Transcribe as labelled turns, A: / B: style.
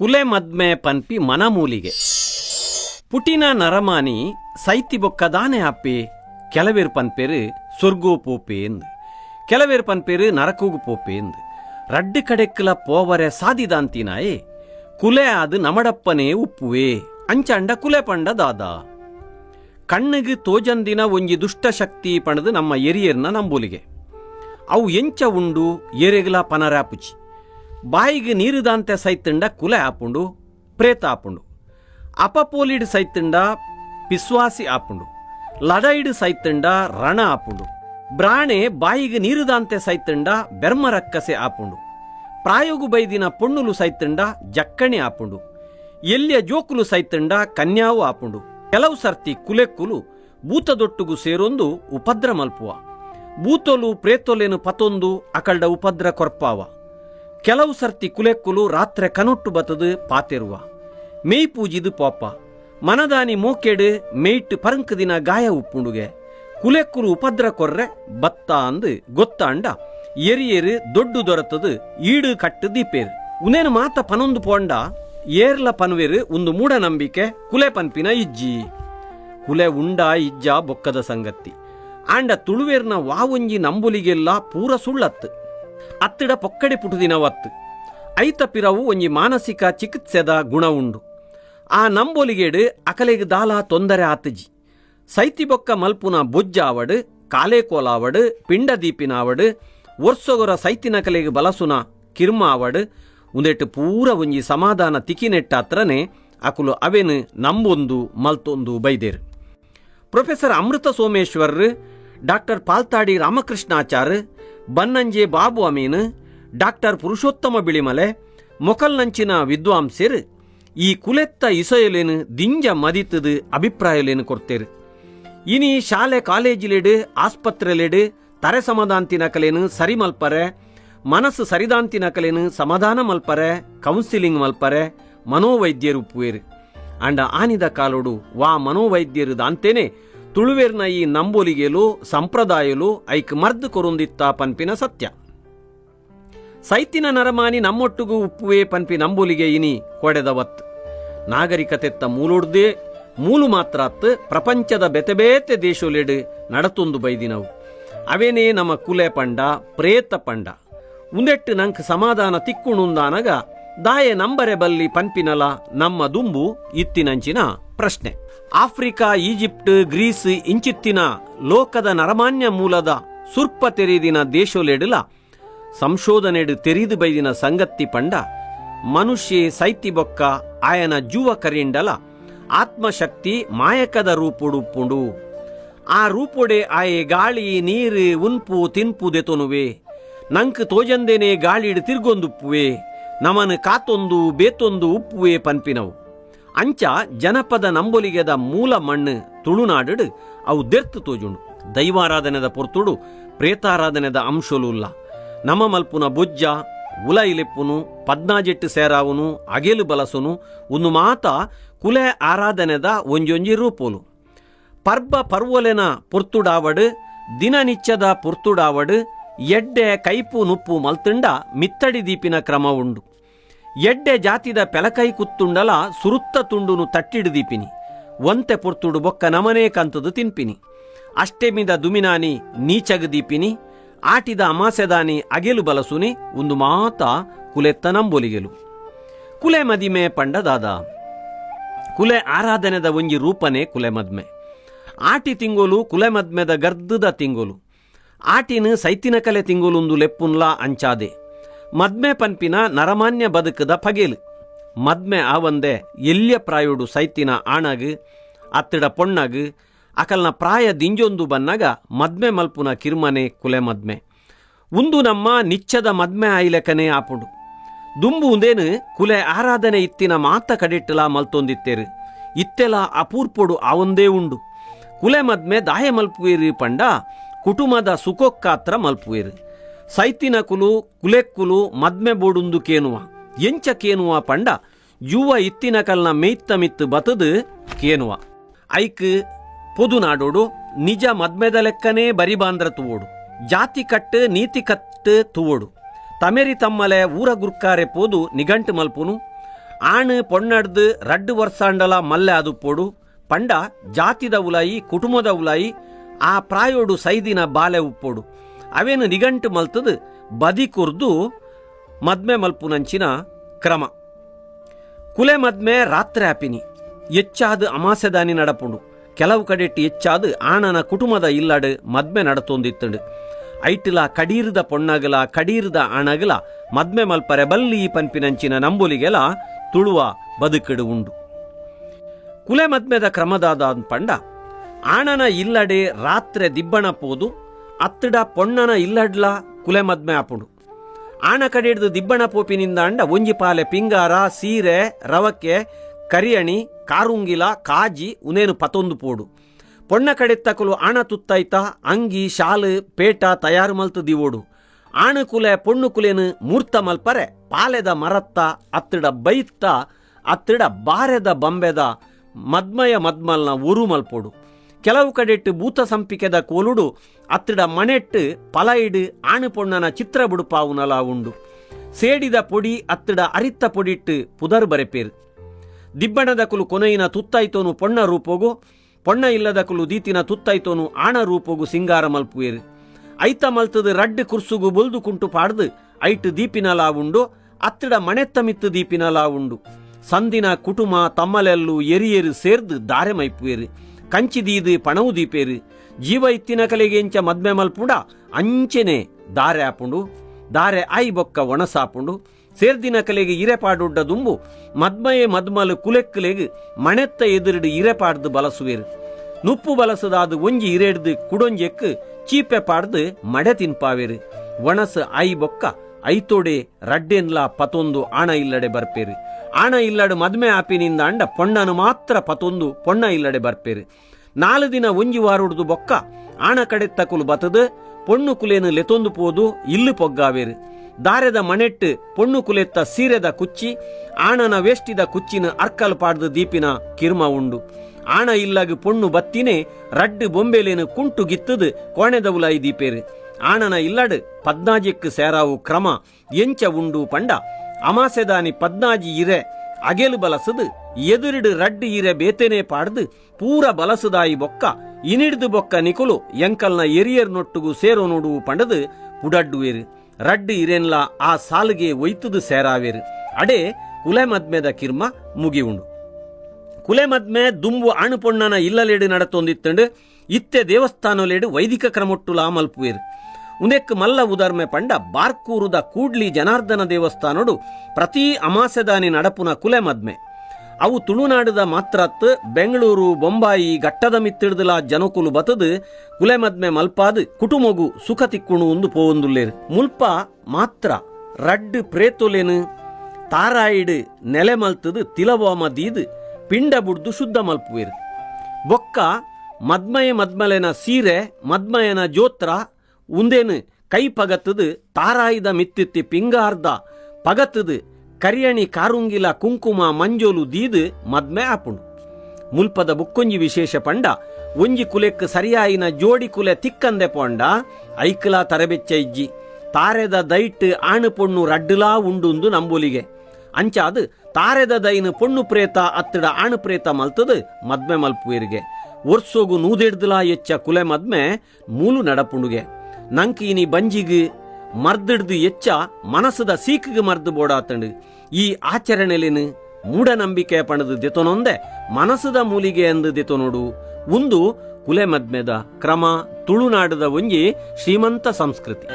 A: ಕುಲೆ ಮದ್ಮೆ ಪನ್ಪಿ ಮನಮೂಲಿಗೆ ಪುಟಿನ ನರಮಾನಿ ಸೈತಿ ಬೊಕ್ಕದಾನೆ ಅಪ್ಪಿ ಕೆಲವೇರು ಪನ್ಪೇರು சொர்க்கோ போப்பேந்து ಕೆಲವೇರು ಪನ್ಪೇರು ನರಕೂಗು போப்பேந்து ರಡ್ಡು ಕಡೆಕ್ಕಲ ಪೋವರೆ ಸಾದಿದಾಂತಿನಾಯೇ ಕುಲೆ ಅದು ನಮಡಪ್ಪನೇ ಉಪ್ಪುವೆ ಅಂಚಂಡ ಕುಲೆ ಪಂಡ ದಾದ ಕಣ್ಣಿಗೆ ತೋಜಂದಿನ ಒಂಜಿ ದುಷ್ಟ ಶಕ್ತಿ ಪಣದು ನಮ್ಮ ಎರಿಯರ್ನ ನಂಬೋಲಿಗೆ. ಅವು ಎಂಚ ಉಂಡು, ಎರೆಗಲ ಪನರಾಪುಚಿ ಬಾಯಿಗೆ ನೀರುದಂತೆ ಸೈತಂಡ ಕುಲೆ ಆಪುಂಡು, ಪ್ರೇತ ಆಪುಂಡು. ಅಪಪೋಲಿಡ್ ಸೈತಂಡ ಪಿಸ್ವಾಸಿ ಆಪುಂಡು. ಲಡೈಡ್ ಸೈತಂಡ ರಣ ಆಪುಂಡು. ಬ್ರಾಣೆ ಬಾಯಿಗೆ ನೀರುದಂತೆ ಸೈತಂಡ ಬೆರ್ಮರಕ್ಕಸೆ ಆಪುಂಡು. ಪ್ರಾಯೋಗು ಬೈದಿನ ಪೊಣ್ಣುಲು ಸೈತಂಡ ಜಕ್ಕಣಿ ಆಪುಂಡು. ಎಲ್ಲಿಯ ಜೋಕುಲು ಸೈತಂಡ ಕನ್ಯಾವು ಆಪುಂಡು. ಕೆಲವು ಸರ್ತಿ ಕುಲೆಕ್ಕುಲು ಬೂತದೊಟ್ಟುಗು ಸೇರೊಂದು ಉಪದ್ರ ಮಲ್ಪುವ. ಬೂತೊಲು ಪ್ರೇತೊಲೆನು ಪತೊಂದು ಅಕಲ್ಡ ಉಪದ್ರ ಕೊರ್ಪಾವ. ಕೆಲವು ಸರ್ತಿ ಕುಲೆಕ್ಕುಲು ರಾತ್ರೆ ಕನೊಟ್ಟು ಬತದು ಪಾತೆರುವ. ಮೇಯ್ ಪೂಜಿದು ಪಾಪ. ಮನದಾನಿ ಮೋಕೆಡು ಮೇಯ್ಟ್ ಪರಂಕ್ ದಿನ ಗಾಯ ಉಪ್ಪುಂಡುಗೆ. ಕುಲೆಕ್ಕುಲು ಉಪದ್ರ ಕೊರ್ರೆ ಬತ್ತ ಅಂದು ಗೊತ್ತಾಂಡ. ಎರಿಯೇರು ದೊಡ್ಡು ದೊರತದು ಈಡು ಕಟ್ಟು ದೀಪೇರು ಉನೇನು ಮಾತ ಪನೊಂದು ಪೋಂಡ ಏರ್ಲ ಪನ್ವೆರ್ ಒಂದು ಮೂಢನಂಬಿಕೆ, ಕುಲೆ ಪನ್ಪಿನ ಇಜ್ಜಿ. ಕುಲೆ ಉಂಡ ಇಜ್ಜ ಬೊಕ್ಕದ ಸಂಗತಿ ಆಂಡ ತುಳುವೇರ್ನ ವಾವೊಂಜಿ ನಂಬುಲಿಗೆಲ್ಲ ಪೂರ ಸುಳ್ಳತ್ತು. ಅತ್ತಿಡ ಪೊಕ್ಕಡೆ ಪುಟುದಿನವತ್ತು ಐತ ಪಿರವು ಒಂಜಿ ಮಾನಸಿಕ ಚಿಕಿತ್ಸೆದ ಗುಣ ಉಂಡು. ಆ ನಂಬೊಲಿಗೆಡು ಅಕಲೆಗ್ ದಾಲ ತೊಂದರೆ ಆತಜಿ. ಸೈತಿ ಬೊಕ್ಕ ಮಲ್ಪುನ ಬೊಜ್ಜಾವಡು ಕಾಲೇಕೋಲಾವಡು ಪಿಂಡದೀಪಿನಾವಡು ಒರ್ಸೊಗೊರ ಸೈತಿನ ಕಲೆಗೆ ಬಲಸುನ ಕಿರ್ಮ ಉಂದೆಟ್ಟು ಪೂರ ಒಂಜಿ ಸಮಾಧಾನ ತಿಕಿನೆಟ್ಟಾತ್ರನೆ ಅಕುಲು ಅವೆನು ನಂಬೊಂದು ಮಲ್ತೊಂದು ಬೈದೇರು. Professor Amrutha Someshwar, doctor Paltadi Ramakrishnachar, Bannanje Babu Amin, doctor Purushothama Bilimale ಮೊಕಲ್ನಂಚಿನ ವಿದ್ವಾಂಸರು, ಈ ಕುಲೆತ್ತ ಇಸೊಯಲೇನು ದಿಂಜ ಮದಿತದು ಅಭಿಪ್ರಾಯಲೇನು ಕೊಡ್ತೇರು. ಇನಿ ಶಾಲೆ ಕಾಲೇಜಿಲೆಡು, ಆಸ್ಪತ್ರೆಲೆಡು, ತರೆ ಸಮಾಧಾಂತಿನ ಕಲೇನು ಸರಿ ಮಲ್ಪರೆ ಮನಸ್ಸು ನಕಲೇನು ಸಮಾಧಾನ ಮಲ್ಪರೆ ಕೌನ್ಸಿಲಿಂಗ್ ಮಲ್ಪರೆ ಮನೋವೈದ್ಯರು ಪುವೇರು. ಅಂಡ ಆನಿದ ಕಾಲೋಡು ವಾ ಮನೋವೈದ್ಯರು ದಾಂತೇನೆ ತುಳುವೇರ್ನ ಈ ನಂಬೋಲಿಗೆಲು, ಸಂಪ್ರದಾಯಲು ಐಕ್ ಮರ್ದ್ ಕೊರೊಂದಿತ್ತ ಪನ್ಪಿನ ಸತ್ಯ. ಸೈತಿನ ನರಮಾನಿ ನಮ್ಮೊಟ್ಟುಗು ಉಪ್ಪುವೆ ಪನ್ಪಿ ನಂಬೋಲಿಗೆ ಇನಿ ಹೊಡೆದವತ್ ನಾಗರಿಕತೆತ್ತ ಮೂಲೊಡ್ದೆ, ಮೂಲು ಮಾತ್ರಾತ್ ಪ್ರಪಂಚದ ಬೆತೆಬೇತೆ ದೇಶೋಲೆಡು ನಡತೊಂದು ಬೈದಿನವು. ಅವೇನೇ ನಮ್ಮ ಕುಲೆ ಪಂಡ, ಪ್ರೇತ ಪಂಡ. ಉಂದೆಟ್ಟು ನಂಕ್ ಸಮಾಧಾನ ತಿಕ್ಕುಣುಂದಾನಗ ದಾಯೆ ನಂಬರೆ ಬಲ್ಲಿ ಪನ್ಪಿನಲ ನಮ್ಮ ದುಂಬು ಇತ್ತಿನಂಚಿನ ಪ್ರಶ್ನೆ. ಆಫ್ರಿಕಾ, ಈಜಿಪ್ಟ್, ಗ್ರೀಸ್ ಇಂಚಿತ್ತಿನ ಲೋಕದ ನರಮಾನ್ಯ ಮೂಲದ ಸುರ್ಪ ತೆರೆದಿನ ದೇಶೋಲೆಡಲ ಸಂಶೋಧನೆಡು ತೆರಿದು ಬೈದಿನ ಸಂಗತಿ ಪಂಡ ಮನುಷ್ಯೆ ಸೈತಿ ಬೊಕ್ಕ ಆಯನ ಜುವ ಕರಿಂಡಲ ಆತ್ಮಶಕ್ತಿ ಮಾಯಕದ ರೂಪುಡುಪ್ಪುಂಡು. ಆ ರೂಪುಡೆ ಆಯೆ ಗಾಳಿ, ನೀರು, ಉನ್ಪು, ತಿನ್ಪು ದೆತೊನುವೆ. ನಂಕ್ ತೋಜಂದೇನೆ ಗಾಳಿಡ್ ತಿರ್ಗೊಂದುಪ್ಪುವೆ, ನಮನ್ ಕಾತೊಂದು ಬೇತೊಂದು ಉಪ್ಪುವೆ ಪನ್ಪಿನವು. ಅಂಚ ಜನಪದ ನಂಬೊಲಿಗೆದ ಮೂಲ ಮಣ್ಣು ತುಳುನಾಡು ಅವು ದೆರ್ತು ತೋಜುಂಡು. ದೈವಾರಾಧನೆದ ಪೊರ್ತುಡು, ಪ್ರೇತಾರಾಧನೆದ ಅಂಶಲುಲ್ಲ ನಮ ಮಲ್ಪುನ ಬೊಜ್ಜ, ಉಲ ಇಲೆಪ್ಪುನು ಪದ್ನಾಜೆಟ್ಟು ಸೇರಾವುನು, ಅಗೆಲು ಬಲಸುನು ಒಂದು ಮಾತ ಕುಲೆ ಆರಾಧನೆದ ಒಂಜೊಂಜಿ ರೂಪೋಲು. ಪರ್ಬ ಪರ್ವಲೆನ ಪೊರ್ತುಡಾವಡು ದಿನನಿತ್ಯದ ಪೊರ್ತುಡಾವಡು ಎಡ್ಡೆ, ಕೈಪು, ನುಪ್ಪು, ಮಲ್ತುಂಡ, ಮಿತ್ತಡಿ ದೀಪಿನ ಕ್ರಮ ಉಂಡು. ಎಡ್ಡೆ ಜಾತಿದ ಪೆಲಕೈ ಕುತ್ತುಂಡಲ ಸುರುತ್ತ ತುಂಡುನು ತಟ್ಟಿಡು ದೀಪಿನಿ. ಒಂತೆ ಪುರ್ತುಡು ಬೊಕ್ಕ ನಮನೇ ಕಂತದು ತಿನ್ಪಿನಿ. ಅಷ್ಟೆಮಿದ ದುಮಿನಾನಿ ನೀಚಗ ದೀಪಿನಿ. ಆಟಿದ ಅಮಾಸೆದಾನಿ ಅಗೆಲು ಬಲಸುನಿ ಒಂದು ಮಾತ ಕುಲೆತ್ತ ನಂಬೊಲಿಗೆಲು. ಕುಲೆ ಮದಿಮೆ ಪಂಡದಾದ. ಕುಲೆ ಆರಾಧನೆದ ಒಂಜಿ ರೂಪನೆ ಕುಲೆ ಮದ್ಮೆ. ಆಟಿ ತಿಂಗೋಲು ಕುಲೆ ಮದ್ಮೆದ ಗರ್ದದ ತಿಂಗೋಲು. ಆಟಿನ ಸೈತಿನ ಕಲೆ ತಿಂಗುಲುಂದು ಲೆಪ್ಪುನ್ಲ ಅಂಚಾದೆ. ಮದ್ಮೆ ಪನ್ಪಿನ ನರಮಾನ್ಯ ಬದುಕದ ಪಗೇಲು ಮದ್ಮೆ ಆವಂದೆ ಎಲ್ಯ ಪ್ರಾಯುಡು ಸೈತಿನ ಆಣಗ್, ಅತ್ತಿಡ ಪೊಣ್ಣಗ, ಅಕಲ್ನ ಪ್ರಾಯ ದಿಂಜೊಂದು ಬನ್ನಗ ಮದ್ಮೆ ಮಲ್ಪುನ ಕಿರ್ಮನೆ ಕುಲೆ ಮದ್ಮೆ. ಉಂದು ನಮ್ಮ ನಿಚ್ಚದ ಮದ್ಮೆ ಆಯ್ಲೆಕನೆ ಆಪುಡು. ದುಂಬು ಉಂದೇನು ಕುಲೆ ಆರಾಧನೆ ಇತ್ತಿನ ಮಾತ ಕಡಿಟ್ಟಲ ಮಲ್ತೊಂದಿತ್ತೇರು. ಇತ್ತೆಲ ಅಪೂರ್ಪೊಡು ಆವೊಂದೇ ಉಂಡು. ಕುಲೆ ಮದ್ಮೆ ದಾಯ ಮಲ್ಪುವೇರಿ ಪಂಡ ಕುಟುಂಬದ ಸುಖೋಕ್ಕಾತ್ರ ಮಲ್ಪುವೆರ್. ಸೈತಿನ ಕುಲು, ಕುಲೆಕ್ಕುಲು, ಮದ್ಮೆ ಬೋಡುಂದು ಕೇನುವ. ಎಂಚ ಕೇನುವ ಪಂಡ, ಯುವ ಇತ್ತಿನ ಕಲ್ನ ಮೇಯ್ತ ಮಿತ್ತು ಬತದು ಕೇನುವ. ಐಕ್, ಪೊದು ನಾಡೋಡು, ನಿಜ ಮದ್ಮೆದ ಲೆಕ್ಕನೇ ಬರಿಬಾಂದ್ರ ತುವೋಡು. ಜಾತಿ ಕಟ್ಟು, ನೀತಿ ಕಟ್ಟು ತುವೋಡು. ತಮೆರಿ ತಮ್ಮಲೆ ಊರ ಗುರ್ಕಾರೆ ಪೋದು ನಿಘಂಟು ಮಲ್ಪುನು. ಆಣ್, ಪೊಣ್ಣಡ್ದು, ರಡ್ಡು ವರ್ಷಾಂಡಲ ಮಲ್ಲೆ ಅದು ಪೋಡು. ಪಂಡ, ಜಾತಿದ ಉಲಾಯಿ ಕುಟುಂಬದ ಉಲಾಯಿ ಆ ಪ್ರಾಯೋಡು ಸೈದಿನ ಬಾಲೆ ಉಪ್ಪೋಡು. ಅವೇನು ನಿಘಂಟು ಮಲ್ತದು ಬದಿ ಕುರ್ದು ಮದ್ಮೆ ಮಲ್ಪುನಂಚಿನ ಕ್ರಮ. ಕುಲೆ ಮದ್ಮೆ ರಾತ್ರಿ ಆಪಿನಿ, ಎಚ್ಚಾದು ಅಮಾಸೆದಾನಿ ನಡಪುಂಡು. ಕೆಲವು ಕಡೆಟ್ಟು ಹೆಚ್ಚಾದ ಆಣನ ಕುಟುಂಬದ ಇಲ್ಲಡು ಮದ್ಮೆ ನಡತೊಂದಿತ್ತುಂಡು. ಐಟಿಲ ಕಡೀರ್ದ ಪೊಣ್ಣಗಲ, ಕಡೀರ್ದ ಆಣಗಲ, ಮದ್ಮೆ ಮಲ್ಪರೆ ಬಲ್ಲಿ ಪನ್ಪಿನಂಚಿನ ನಂಬುಲಿಗೆಲ ತುಳುವ ಬದುಕಡು ಉಂಡು ಕುಲೆ ಮದ್ಮೆದ ಕ್ರಮದಾದ ಪಂಡ ಆಣನ ಇಲ್ಲಡೆ ರಾತ್ರೆ ದಿಬ್ಬಣ ಪೋದು, ಅತ್ತಡ ಪೊಣ್ಣನ ಇಲ್ಲಡ್ಲ ಕುಲೆ ಮದ್ಮೆ ಆಪುಂಡು ಆಣ ಕಡೆಡ್ದು ದಿಬ್ಬಣ ಪೋಪಿನಿಂದ ಅಂಡ ಒಂಜಿ ಪಾಲೆ ಪಿಂಗಾರ, ಸೀರೆ ರವಕ್ಕೆ ಕರಿಯಣಿ, ಕಾರುಂಗಿಲ, ಕಾಜಿ, ಉನೇನು ಪತೊಂದು ಪೋಡು. ಪೊಣ್ಣ ಕಡೆತ್ತಕಲು ಆಣ ತುತ್ತೈತ, ಅಂಗಿ, ಶಾಲು, ಪೇಟ ತಯಾರು ಮಲ್ತು ದಿವೋಡು. ಆಣ ಕುಲೆ ಪೊಣ್ಣು ಕುಲೆನು ಮೂರ್ತ ಮಲ್ಪರೆ, ಪಾಲೆದ ಮರತ್ತ, ಅತ್ತಿಡ ಬೈತ್ತ, ಅತ್ತಿಡ ಬಾರೆದ ಬಂಬೆದ ಮದ್ಮಯ ಮದ್ಮಲ್ನ ಉರು ಮಲ್ಪೋಡು. ಕೆಲವು ಕಡೆಟ್ಟು ಭೂತ ಸಂಪಿಕೆದ ಕೋಲುಡು ಅತ್ತಿಡ ಮಣೆಟ್ಟು ಪಲೈಡು ಆಣು ಪೊಣ್ಣನ ಚಿತ್ರ ಬುಡುಪಾವುನಲ ಉಂಡು. ಸೇಡಿದ ಪೊಡಿ ಅತ್ತಿಡ ಅರಿತ್ತ ಪೊಡಿಟ್ಟು ಪುದರ್ ಬರೆಪೇರು. ದಿಬ್ಬಣದ ಕುಲು ಕೊನೆಯಿನ ತುತ್ತೈತೋನು ಪೊಣ್ಣ ರೂಪೋಗು, ಪೊಣ್ಣ ಇಲ್ಲದ ಕುಲು ದೀತಿನ ತುತ್ತೈತೋನು ಆಣ ರೂಪೋಗು ಸಿಂಗಾರ ಮಲ್ಪುವೇರು. ಐತ ಮಲ್ತದ ರಡ್ಡು ಕುರ್ಸುಗು ಬುಲ್ದು ಕುಂಟು ಪಾಡ್ದು, ಐಟ್ ದೀಪಿನ ಉಂಡು ಅತ್ತಿಡ ಮಣೆತ್ತ ಮಿತ್ತು ದೀಪಿನ ಉಂಡು. ಸಂದಿನ ಕುಟುಂಬ ತಮ್ಮಲೆಲ್ಲು ಎರಿಯೇರು ಸೇರ್ದು ದಾರೆ ಮೈಪುವೇರು. ಕಂಚಿದೀದು ಪಣವು ದೀಪೇರು. ಜೀವ ಇತ್ತಿನ ಕಲೆಗೆಂಚ ಮದ್ಮೆ ಮಲ್ಪುಂಡ ಅಂಚೆನೆ ದಾರೆ ಆಪುಂಡು. ದಾರೆ ಐ ಬೊಕ್ಕ ಒಣಸಾಪುಂಡು ಸೇರ್ದಿನ ಕಲೆಗೆ ಇರೆಪಾಡುಡ್ಡ ದುಂಬು, ಮದ್ಮಯೆ ಮದ್ಮಲು ಕುಲೆಕ್ಕಲೆಗೆ ಮಣೆತ್ತ ಎದುರುಡು ಇರೆಪಾಡ್ದು ಬಲಸುವೇರು. ನುಪ್ಪು ಬಲಸದಾದು ಒಂಜಿ ಇರೆಡ್ದು ಕುಡೊಂಜೆಕ್ ಚೀಪೆ ಪಾಡ್ದು ಮಡೆ ತಿನ್ಪಾವೇರು. ಒಣಸ ಐ ಬೊಕ್ಕ ಐತೋಡೆ ರಡ್ಡೆನ್ಲ ಪತೊಂದು ಆಣ ಇಲ್ಲಡೆ ಬರ್ಪೇರು. ಆಣ ಇಲ್ಲಡು ಮದ್ಮೆ ಆಪಿನಿಂದ ಅಂಡ ಪೊಣ್ಣನು ಮಾತ್ರ ಪತೊಂದು ಪೊಣ್ಣ ಇಲ್ಲಡೆ ಬರ್ಪೇರು. ನಾಲ್ ದಿನ ಒಂಜಿ ವಾರುಡ್ದು ಬೊಕ್ಕ, ಆಣ ಕಡೆ ತಕುಲು ಬತದು, ಪೊಣ್ಣು ಕುಲೇನು ಲೆತೊಂದು ಪೋದು, ಇಲ್ಲು ಪೊಗ್ಗಾವೇರು. ದಾರೆದ ಮಣೆಟ್ಟು ಪೊಣ್ಣು ಕುಲೆತ್ತ ಸೀರೆದ ಕುಚ್ಚಿ, ಆಣನ ವೇಷ್ಟಿದ ಕುಚ್ಚಿನ ಅರ್ಕಲ್ ಪಾಡ್ದು ದೀಪಿನ ಕಿರ್ಮ ಉಂಡು. ಆಣ ಇಲ್ಲಾಗಿ ಪೊಣ್ಣು ಬತ್ತಿನೇ, ರಡ್ಡು ಬೊಂಬೆಲೇನು ಕುಂಟು ಗಿತ್ತದು ಕೋಣೆದ ಉಲಾಯಿ ದೀಪೇರು. ಆಣನ ಇಲ್ಲಡ್ ಪದ್ನಾಜಿಕ್ ಸೇರಾವು ಕ್ರಮ ಎಂಚ ಉಂಡು ಪಂಡ. ಅಮಾಸೆದಾನಿ ಪದ್ನಾಜಿ ಇರೆ, ಅಗೆಲು ಬಲಸದು, ಎದುರಿಡು ರಡ್ಡು ಇರೆ ಬೇತೆನೆ ಪಾಡ್ದು, ಪೂರ ಬಲಸದಾಯಿ ಬೊಕ್ಕ, ಇನಿಡ್ದು ಬೊಕ್ಕ ನಿಕುಲು, ಎಂಕಲ್ನ ಎರಿಯರ್ ನೊಟ್ಟುಗು ಸೇರೋ ನೋಡುವು ಪಂಡದು ಪುಡಡ್ಡುವೇರು. ರಡ್ಡು ಇರೆನ್ಲ ಆ ಸಾಲಿಗೆ ಒಯ್ತುದು ಸೇರಾವೇರು. ಅಡೆ ಕುಲೆ ಮದ್ಮೆದ ಕಿರ್ಮ ಮುಗಿ ಉಂಡು ಕುಲೆ ಮದ್ಮೆ ದುಂಬು ಅಣುಪೊಣ್ಣನ ಇಲ್ಲಲೇಡು ನಡತೊಂದಿತ್ತಂಡು ಇತ್ತೆ ದೇವಸ್ಥಾನಲೇಡು ವೈದಿಕ ಕ್ರಮೊಟ್ಟುಲ ಮಲ್ಪುವೆರ್ ಉನೆಕ್ ಮಲ್ಲ ಉದರ್ಮೆ ಪಂಡ ಬಾರ್ಕೂರುದ ಕೂಡ್ಲಿ ಜನಾರ್ದನ ದೇವಸ್ಥಾನಡು ಪ್ರತಿ ಅಮಾಸೆದಾನಿ ನಡಪುನ ಕುಲೆ ಮದ್ಮೆ. ಅವು ತುಳುನಾಡುದ ಮಾತ್ರತ್ ಬೆಂಗಳೂರು, ಬೊಂಬಾಯಿ ಗಟ್ಟದ ಮಿತ್ತಿಡ್ದಲ ಜನಕುಲು ಬತದು ಕುಲೆ ಮದ್ಮೆ ಮಲ್ಪಾದ್ ಕುಟುಮಗು ಸುಖ ತಿಕ್ಕುಣು ಒಂದು ಪೋವೊಂದುಲ್ಲೇರು. ಮುಲ್ಪ ಮಾತ್ರ ರಡ್ ಪ್ರೇತೊಲೆನು ತಾರಾಯಿಡ್ ನೆಲೆ ಮಲ್ತದು ತಿಲವಾಮ ದೀದ್ ಪಿಂಡ ಬುಡ್ದು ಶುದ್ಧ ಮಲ್ಪುವೇರ್. ಬೊಕ್ಕ ಮದ್ಮಯ ಮದ್ಮಲೆನ ಸೀರೆ, ಮದ್ಮಯನ ಜೋತ್ರ, ಉಂದೇನು ಕೈ ಪಗತ್ತದು ತಾರಾಯಿದ ಮಿತ್ತಿತ್ತಿ ಪಿಂಗಾರ್ದ ಪಗತ್ತದು ಕರಿಯಣಿ ಕಾರುಂಗಿಲ ಕುಂಕುಮ ಮಂಜೋಲು ದೀದು ಮದ್ಮೆ ಆಪುಂಡು. ಮುಲ್ಪದ ಬುಕ್ಕೊಂಜಿ ವಿಶೇಷ ಪಂಡ, ಒಂಜಿ ಕುಲೆಕ್ ಸರಿಯಾಯಿನ ಜೋಡಿ ಕುಲೆ ತಿಕ್ಕಂದೆ ಪೋಂಡ, ಐಕ್ಲ ತರಬೆಚ್ಚ ಇಜ್ಜಿ, ತಾರೆದ ದೈಟ್ ಆಣು ಪೊಣ್ಣು ರಡ್ಡುಲಾ ಉಂಡುಂದು ನಂಬುಲಿಗೆ. ಅಂಚಾದು ತಾರೆದ ದೈನು ಪೊಣ್ಣು ಪ್ರೇತ ಅತ್ತಡ ಆಣು ಪ್ರೇತ ಮಲ್ತದು ಮದ್ಮೆ ಮಲ್ಪುವಿರಿಗೆ. ಒರ್ಸೋಗು ನೂದೆಡ್ದಲ ಎಚ್ಚ ಕುಲೆ ಮದ್ಮೆ ಮೂಲು ನಡಪುಂಡುಗೆ ನಂಕಿನಿ ಬಂಜಿಗು ಮರ್ದಿಡ್ದು ಎಚ್ಚ ಮನಸ್ಸದ ಸೀಕಿಗೆ ಮರ್ದು ಬೋಡಾತಂಡು ಈ ಆಚರಣೆಲೇನು ಮೂಢನಂಬಿಕೆ ಪಣದು ದೆತೊನೊಂದೆ ಮನಸ್ಸದ ಮೂಲಿಗೆ ಎಂದು ದೆತೊನೋಡು. ಒಂದು ಕುಲೆ ಮದ್ಮೆದ ಕ್ರಮ ತುಳುನಾಡದ ಒಂಜಿ ಶ್ರೀಮಂತ ಸಂಸ್ಕೃತಿ.